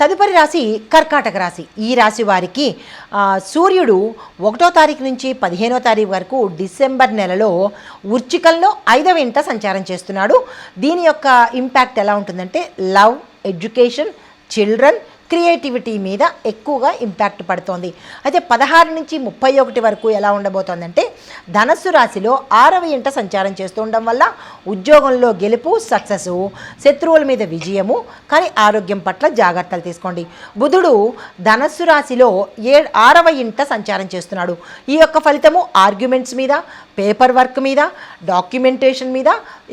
తదుపరి రాశి కర్కాటక రాశి. ఈ రాశి వారికి సూర్యుడు ఒకటో తారీఖు నుంచి పదిహేనో తారీఖు వరకు డిసెంబర్ నెలలో ఉర్చికల్లో ఐదవ ఇంట సంచారం చేస్తున్నాడు. దీని యొక్క ఇంపాక్ట్ ఎలా ఉంటుందంటే లవ్ ఎడ్యుకేషన్ చిల్డ్రన్ క్రియేటివిటీ మీద ఎక్కువగా ఇంపాక్ట్ పడుతోంది. అయితే పదహారు నుంచి ముప్పై ఒకటి వరకు ఎలా ఉండబోతోందంటే ధనస్సు రాశిలో ఆరవ ఇంట సంచారం చేస్తూ ఉండడం వల్ల ఉద్యోగంలో గెలుపు సక్సెస్ శత్రువుల మీద విజయము కానీ ఆరోగ్యం పట్ల జాగ్రత్తలు తీసుకోండి. బుధుడు ధనస్సు రాశిలో ఏ ఆరవ ఇంట సంచారం చేస్తున్నాడు. ఈ యొక్క ఫలితము ఆర్గ్యుమెంట్స్ మీద పేపర్ వర్క్ మీద డాక్యుమెంటేషన్ మీద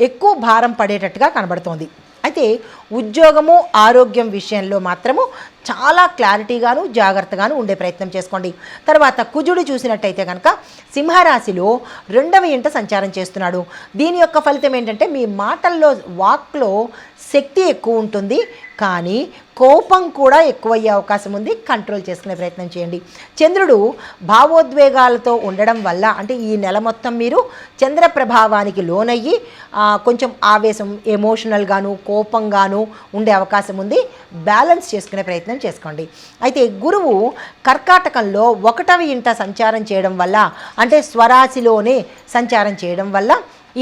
ఎక్కువ భారం పడేటట్టుగా కనబడుతోంది. అయితే ఉద్యోగము ఆరోగ్యం విషయంలో మాత్రము చాలా క్లారిటీగాను జాగ్రత్తగాను ఉండే ప్రయత్నం చేసుకోండి. తర్వాత కుజుడు చూసినట్టయితే కనుక సింహరాశిలో రెండవ ఇంట సంచారం చేస్తున్నాడు. దీని యొక్క ఫలితం ఏంటంటే మీ మాటల్లో వాక్లో శక్తి ఎక్కువ ఉంటుంది కానీ కోపం కూడా ఎక్కువయ్యే అవకాశం ఉంది. కంట్రోల్ చేసుకునే ప్రయత్నం చేయండి. చంద్రుడు భావోద్వేగాలతో ఉండడం వల్ల అంటే ఈ నెల మొత్తం మీరు చంద్ర ప్రభావానికి లోనయ్యి కొంచెం ఆవేశం ఎమోషనల్గాను కోపంగాను ఉండే అవకాశం ఉంది. బ్యాలెన్స్ చేసుకునే ప్రయత్నం చేసుకోండి. అయితే గురువు కర్కాటకంలో ఒకటవ ఇంట సంచారం చేయడం వల్ల అంటే స్వరాశిలోనే సంచారం చేయడం వల్ల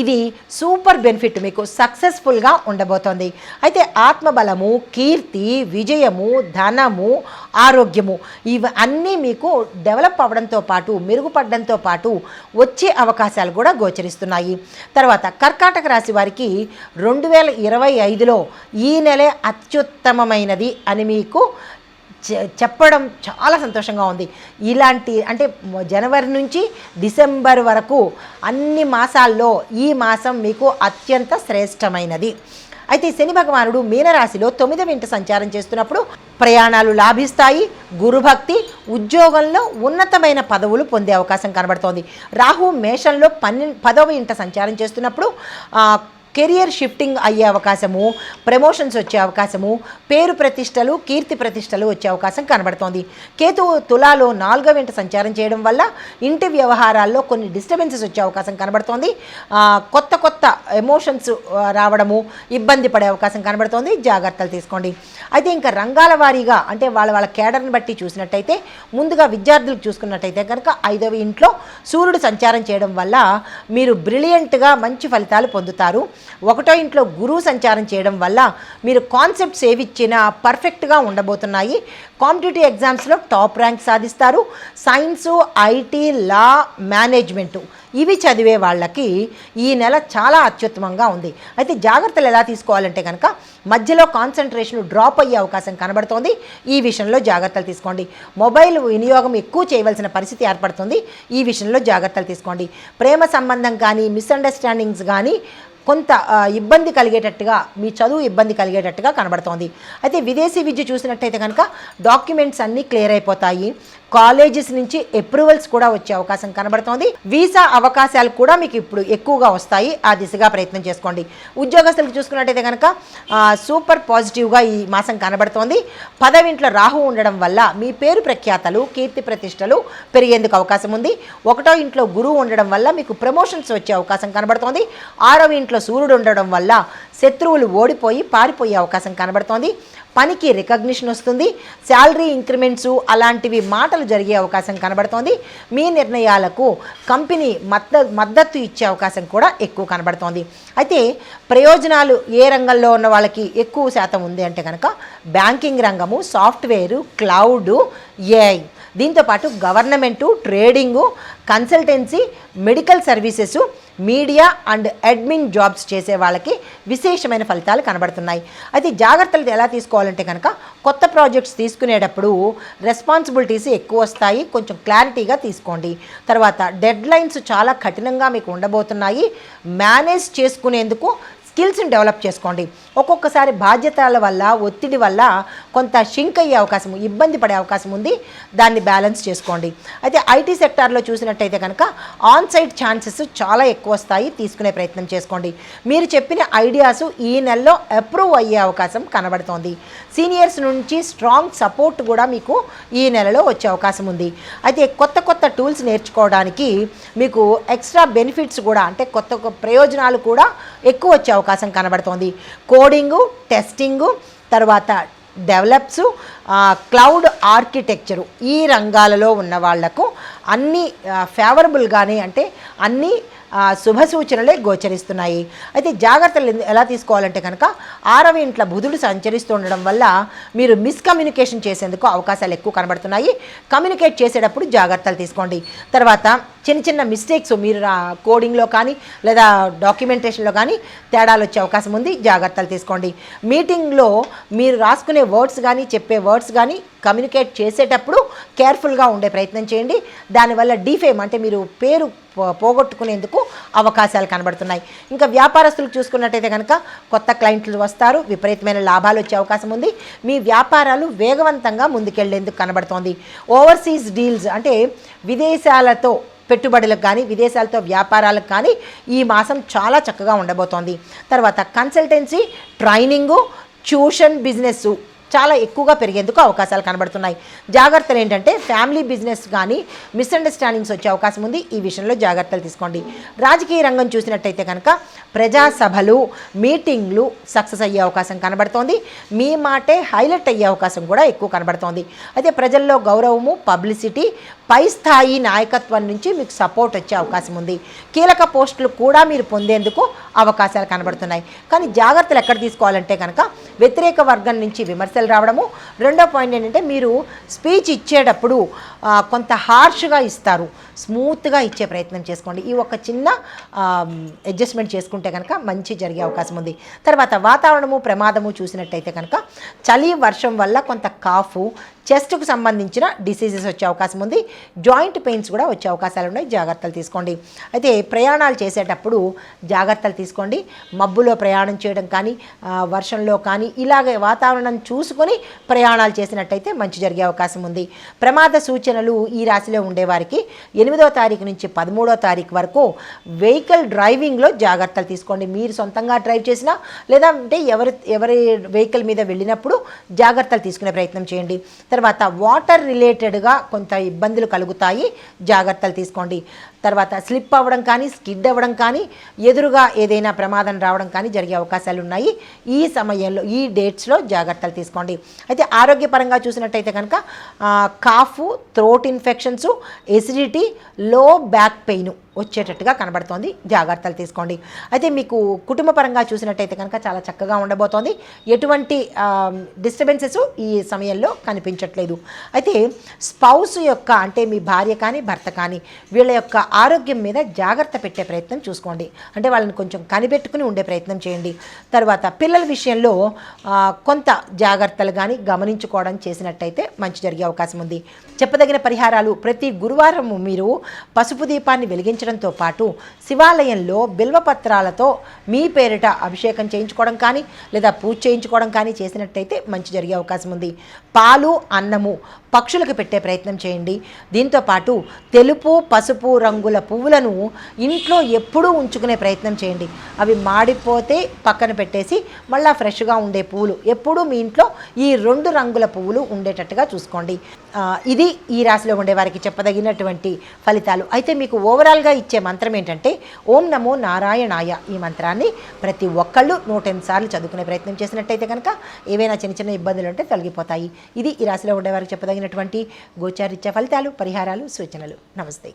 ఇది సూపర్ బెనిఫిట్ మీకు సక్సెస్ఫుల్గా ఉండబోతోంది. అయితే ఆత్మబలము కీర్తి విజయము ధనము ఆరోగ్యము ఇవి అన్నీ మీకు డెవలప్ అవ్వడంతో పాటు మెరుగుపడడంతో పాటు వచ్చే అవకాశాలు కూడా గోచరిస్తున్నాయి. తర్వాత కర్కాటక రాశి వారికి రెండు వేల ఇరవై ఐదులో ఈ నెలే అత్యుత్తమమైనది అని మీకు చెప్పడం చాలా సంతోషంగా ఉంది. ఇలాంటి అంటే జనవరి నుంచి డిసెంబర్ వరకు అన్ని మాసాల్లో ఈ మాసం మీకు అత్యంత శ్రేష్టమైనది. అయితే శని భగవానుడు మీనరాశిలో తొమ్మిదవ ఇంట సంచారం చేస్తున్నప్పుడు ప్రయాణాలు లాభిస్తాయి గురుభక్తి ఉద్యోగంలో ఉన్నతమైన పదవులు పొందే అవకాశం కనబడుతోంది. రాహు మేషంలో పన్నె పదవ ఇంట సంచారం చేస్తున్నప్పుడు కెరియర్ షిఫ్టింగ్ అయ్యే అవకాశము ప్రమోషన్స్ వచ్చే అవకాశము పేరు ప్రతిష్టలు కీర్తి ప్రతిష్టలు వచ్చే అవకాశం కనబడుతోంది. కేతు తులాలో నాలుగవ ఇంట సంచారం చేయడం వల్ల ఇంటి వ్యవహారాల్లో కొన్ని డిస్టర్బెన్సెస్ వచ్చే అవకాశం కనబడుతోంది. కొత్త కొత్త ఎమోషన్స్ రావడము ఇబ్బంది పడే అవకాశం కనబడుతోంది. జాగ్రత్తలు తీసుకోండి. అయితే ఇంకా రంగాల వారీగా అంటే వాళ్ళ వాళ్ళ కేడర్ని బట్టి చూసినట్టయితే ముందుగా విద్యార్థులకు చూసుకున్నట్టయితే కనుక ఐదవ ఇంట్లో సూర్యుడు సంచారం చేయడం వల్ల మీరు బ్రిలియంట్గా మంచి ఫలితాలు పొందుతారు. ఒకటో ఇంట్లో గురువు సంచారం చేయడం వల్ల మీరు కాన్సెప్ట్స్ ఏవి ఇచ్చినా పర్ఫెక్ట్గా ఉండబోతున్నాయి. కాంపిటేటివ్ ఎగ్జామ్స్లో టాప్ ర్యాంక్ సాధిస్తారు. సైన్సు ఐటీ లా మేనేజ్మెంటు ఇవి చదివే వాళ్ళకి ఈ నెల చాలా అత్యుత్తమంగా ఉంది. అయితే జాగ్రత్తలు ఎలా తీసుకోవాలంటే కనుక మధ్యలో కాన్సన్ట్రేషన్ డ్రాప్ అయ్యే అవకాశం కనబడుతోంది. ఈ విషయంలో జాగ్రత్తలు తీసుకోండి. మొబైల్ వినియోగం ఎక్కువ చేయవలసిన పరిస్థితి ఏర్పడుతుంది. ఈ విషయంలో జాగ్రత్తలు తీసుకోండి. ప్రేమ సంబంధం కానీ మిస్అండర్స్టాండింగ్స్ కానీ కొంత ఇబ్బంది కలిగేటట్టుగా మీ చదువు ఇబ్బంది కలిగేటట్టుగా కనబడుతోంది. అయితే విదేశీ విద్య చూసినట్టయితే కనుక డాక్యుమెంట్స్ అన్నీ క్లియర్ అయిపోతాయి. కాలేజెస్ నుంచి అప్రూవల్స్ కూడా వచ్చే అవకాశం కనబడుతోంది. వీసా అవకాశాలు కూడా మీకు ఇప్పుడు ఎక్కువగా వస్తాయి. ఆ దిశగా ప్రయత్నం చేసుకోండి. ఉద్యోగస్తులకు చూసుకున్నట్టయితే కనుక సూపర్ పాజిటివ్గా ఈ మాసం కనబడుతోంది. పదవింట్లో రాహు ఉండడం వల్ల మీ పేరు ప్రఖ్యాతలు కీర్తి ప్రతిష్టలు పెరిగేందుకు అవకాశం ఉంది. ఒకటో ఇంట్లో గురువు ఉండడం వల్ల మీకు ప్రమోషన్స్ వచ్చే అవకాశం కనబడుతోంది. ఆరవ ఇంట్లో సూర్యుడు ఉండడం వల్ల శత్రువులు ఓడిపోయి పారిపోయే అవకాశం కనబడుతోంది. పనికి రికగ్నిషన్ వస్తుంది. శాలరీ ఇంక్రిమెంట్స్ అలాంటివి మాటలు జరిగే అవకాశం కనబడుతోంది. మీ నిర్ణయాలకు కంపెనీ మద్ద మద్దతు ఇచ్చే అవకాశం కూడా ఎక్కువ కనబడుతోంది. అయితే ప్రయోజనాలు ఏ రంగంలో ఉన్న వాళ్ళకి ఎక్కువ శాతం ఉంది అంటే కనుక బ్యాంకింగ్ రంగము సాఫ్ట్వేరు క్లౌడ్ ఏఐ. దీంతోపాటు government trading consultancy medical services media and admin jobs చేసే వాళ్ళకి విశేషమైన ఫలితాలు కనబడుతున్నాయి. అయితే జాగ్రత్తలు ఎలా తీసుకోవాలంటే కనుక కొత్త ప్రాజెక్ట్స్ తీసుకునేటప్పుడు రెస్పాన్సిబిలిటీస్ ఎక్కువ వస్తాయి. కొంచెం క్లారిటీగా తీసుకోండి. తర్వాత డెడ్ లైన్స్ చాలా కఠినంగా మీకు ఉండబోతున్నాయి. మేనేజ్ చేసుకునేందుకు స్కిల్స్ని డెవలప్ చేసుకోండి. ఒక్కొక్కసారి బాధ్యతల వల్ల ఒత్తిడి వల్ల కొంత షింక్ అయ్యే అవకాశం ఇబ్బంది పడే అవకాశం ఉంది. దాన్ని బ్యాలెన్స్ చేసుకోండి. అయితే ఐటీ సెక్టార్లో చూసినట్టయితే కనుక ఆన్ సైట్ ఛాన్సెస్ చాలా ఎక్కువ వస్తాయి. తీసుకునే ప్రయత్నం చేసుకోండి. మీరు చెప్పిన ఐడియాస్ ఈ నెలలో అప్రూవ్ అయ్యే అవకాశం కనబడుతోంది. సీనియర్స్ నుంచి స్ట్రాంగ్ సపోర్ట్ కూడా మీకు ఈ నెలలో వచ్చే అవకాశం ఉంది. అయితే కొత్త కొత్త టూల్స్ నేర్చుకోవడానికి మీకు ఎక్స్ట్రా బెనిఫిట్స్ కూడా అంటే కొత్త కొత్త ప్రయోజనాలు కూడా ఎక్కువ వచ్చే అవకాశం కనబడుతోంది. కో కోడింగు టెస్టింగు తర్వాత డెవలప్స్ క్లౌడ్ ఆర్కిటెక్చరు ఈ రంగాలలో ఉన్న వాళ్ళకు అన్ని ఫేవరబుల్గానే అంటే అన్ని శుభ సూచనలే గోచరిస్తున్నాయి. అయితే జాగ్రత్తలు ఎలా తీసుకోవాలంటే కనుక ఆరవ ఇంట్ల బుధుడు సంచరిస్తూ ఉండడం వల్ల మీరు మిస్కమ్యూనికేషన్ చేసేందుకు అవకాశాలు ఎక్కువ కనబడుతున్నాయి. కమ్యూనికేట్ చేసేటప్పుడు జాగ్రత్తలు తీసుకోండి. తర్వాత చిన్న చిన్న మిస్టేక్స్ మీరు కోడింగ్లో కానీ లేదా డాక్యుమెంటేషన్లో కానీ తేడాలు వచ్చే అవకాశం ఉంది. జాగ్రత్తలు తీసుకోండి. మీటింగ్లో మీరు రాసుకునే వర్డ్స్ కానీ చెప్పే వర్డ్స్ కానీ కమ్యూనికేట్ చేసేటప్పుడు కేర్ఫుల్గా ఉండే ప్రయత్నం చేయండి. దానివల్ల డీఫేమ్ అంటే మీరు పేరు పోగొట్టుకునేందుకు అవకాశాలు కనబడుతున్నాయి. ఇంకా వ్యాపారస్తులు చూసుకున్నట్టయితే కనుక కొత్త క్లయింట్లు వస్తారు. విపరీతమైన లాభాలు వచ్చే అవకాశం ఉంది. మీ వ్యాపారాలు వేగవంతంగా ముందుకెళ్ళేందుకు కనబడుతోంది. ఓవర్సీస్ డీల్స్ అంటే విదేశాలతో పెట్టుబడులకు కానీ విదేశాలతో వ్యాపారాలకు కానీ ఈ మాసం చాలా చక్కగా ఉండబోతోంది. తర్వాత కన్సల్టెన్సీ ట్రైనింగు ట్యూషన్ బిజినెస్ చాలా ఎక్కువగా పెరిగేందుకు అవకాశాలు కనబడుతున్నాయి. జాగ్రత్తలు ఏంటంటే ఫ్యామిలీ బిజినెస్ కానీ మిస్అండర్స్టాండింగ్స్ వచ్చే అవకాశం ఉంది. ఈ విషయంలో జాగ్రత్తలు తీసుకోండి. రాజకీయ రంగం చూసినట్టయితే కనుక ప్రజాసభలు మీటింగ్లు సక్సెస్ అయ్యే అవకాశం కనబడుతోంది. మీ మాటే హైలైట్ అయ్యే అవకాశం కూడా ఎక్కువ కనబడుతోంది. అయితే ప్రజల్లో గౌరవము పబ్లిసిటీ పై స్థాయి నాయకత్వం నుంచి మీకు సపోర్ట్ వచ్చే అవకాశం ఉంది. కీలక పోస్టులు కూడా మీరు పొందేందుకు అవకాశాలు కనబడుతున్నాయి. కానీ జాగ్రత్తలు ఎక్కడ తీసుకోవాలంటే కనుక వ్యతిరేక వర్గం నుంచి విమర్శలు రావడము. రెండో పాయింట్ ఏంటంటే మీరు స్పీచ్ ఇచ్చేటప్పుడు కొంత హార్ష్గా ఇస్తారు. స్మూత్గా ఇచ్చే ప్రయత్నం చేసుకోండి. ఈ ఒక చిన్న అడ్జస్ట్మెంట్ చేసుకుంటే కనుక మంచి జరిగే అవకాశం ఉంది. తర్వాత వాతావరణము ప్రమాదము చూసినట్టయితే కనుక చలి వర్షం వల్ల కొంత కాఫు చెస్ట్కు సంబంధించిన డిసీజెస్ వచ్చే అవకాశం ఉంది. జాయింట్ పెయిన్స్ కూడా వచ్చే అవకాశాలు ఉన్నాయి. జాగ్రత్తలు తీసుకోండి. అయితే ప్రయాణాలు చేసేటప్పుడు జాగ్రత్తలు తీసుకోండి. మబ్బులో ప్రయాణం చేయడం కానీ వర్షంలో కానీ ఇలాగే వాతావరణం చూసుకొని ప్రయాణాలు చేసినట్టయితే మంచి జరిగే అవకాశం ఉంది. ప్రమాద సూచన సూచనలు ఈ రాశిలో ఉండేవారికి ఎనిమిదో తారీఖు నుంచి పదమూడో తారీఖు వరకు వెహికల్ డ్రైవింగ్లో జాగ్రత్తలు తీసుకోండి. మీరు సొంతంగా డ్రైవ్ చేసినా లేదా అంటే ఎవరి ఎవరి వెహికల్ మీద వెళ్ళినప్పుడు జాగ్రత్తలు తీసుకునే ప్రయత్నం చేయండి. తర్వాత వాటర్ రిలేటెడ్గా కొంత ఇబ్బందులు కలుగుతాయి. జాగ్రత్తలు తీసుకోండి. తర్వాత స్లిప్ అవ్వడం కానీ స్కిడ్ అవ్వడం కానీ ఎదురుగా ఏదైనా ప్రమాదం రావడం కానీ జరిగే అవకాశాలు ఉన్నాయి. ఈ సమయంలో ఈ డేట్స్లో జాగ్రత్తలు తీసుకోండి. అయితే ఆరోగ్యపరంగా చూసినట్టయితే కనుక cough cough throat infections acidity low back pain వచ్చేటట్టుగా కనబడుతోంది. జాగ్రత్తలు తీసుకోండి. అయితే మీకు కుటుంబపరంగా చూసినట్టయితే కనుక చాలా చక్కగా ఉండబోతోంది. ఎటువంటి డిస్టర్బెన్సెస్ ఈ సమయంలో కనిపించట్లేదు. అయితే స్పౌస్ యొక్క అంటే మీ భార్య కానీ భర్త కానీ వీళ్ళ యొక్క ఆరోగ్యం మీద జాగ్రత్త పెట్టే ప్రయత్నం చూసుకోండి. అంటే వాళ్ళని కొంచెం కనిపెట్టుకుని ఉండే ప్రయత్నం చేయండి. తర్వాత పిల్లల విషయంలో కొంత జాగ్రత్తలు కానీ గమనించుకోవడం చేసినట్టయితే మంచి జరిగే అవకాశం ఉంది. చెప్పదగిన పరిహారాలు ప్రతి గురువారం మీరు పసుపు దీపాన్ని వెలిగించడంతో పాటు శివాలయంలో బిల్వపత్రాలతో మీ పేరిట అభిషేకం చేయించుకోవడం కానీ లేదా పూజ చేయించుకోవడం కానీ చేసినట్టయితే మంచి జరిగే అవకాశం ఉంది. పాలు అన్నము పక్షులకు పెట్టే ప్రయత్నం చేయండి. దీంతో పాటు తెలుపు పసుపు రంగుల పువ్వులను ఇంట్లో ఎప్పుడూ ఉంచుకునే ప్రయత్నం చేయండి. అవి మాడిపోతే పక్కన పెట్టేసి మళ్ళీ ఫ్రెష్గా ఉండే పువ్వులు ఎప్పుడూ మీ ఇంట్లో ఈ రెండు రంగుల పువ్వులు ఉండేటట్టుగా చూసుకోండి. ఇది ఈ రాశిలో ఉండే వారికి చెప్పదగినటువంటి ఫలితాలు. అయితే మీకు ఓవరాల్గా ఇచ్చే మంత్రం ఏంటంటే ఓం నమో నారాయణాయ ఈ మంత్రాన్ని ప్రతి ఒక్కళ్ళు నూట ఎనిమిది సార్లు చదువుకునే ప్రయత్నం చేసినట్టయితే కనుక ఏవైనా చిన్న చిన్న ఇబ్బందులు ఉంటే తొలగిపోతాయి. ఇది ఈ రాశిలో ఉండే వారికి చెప్పదగినటువంటి గోచారిత్య ఫలితాలు పరిహారాలు సూచనలు. నమస్తే.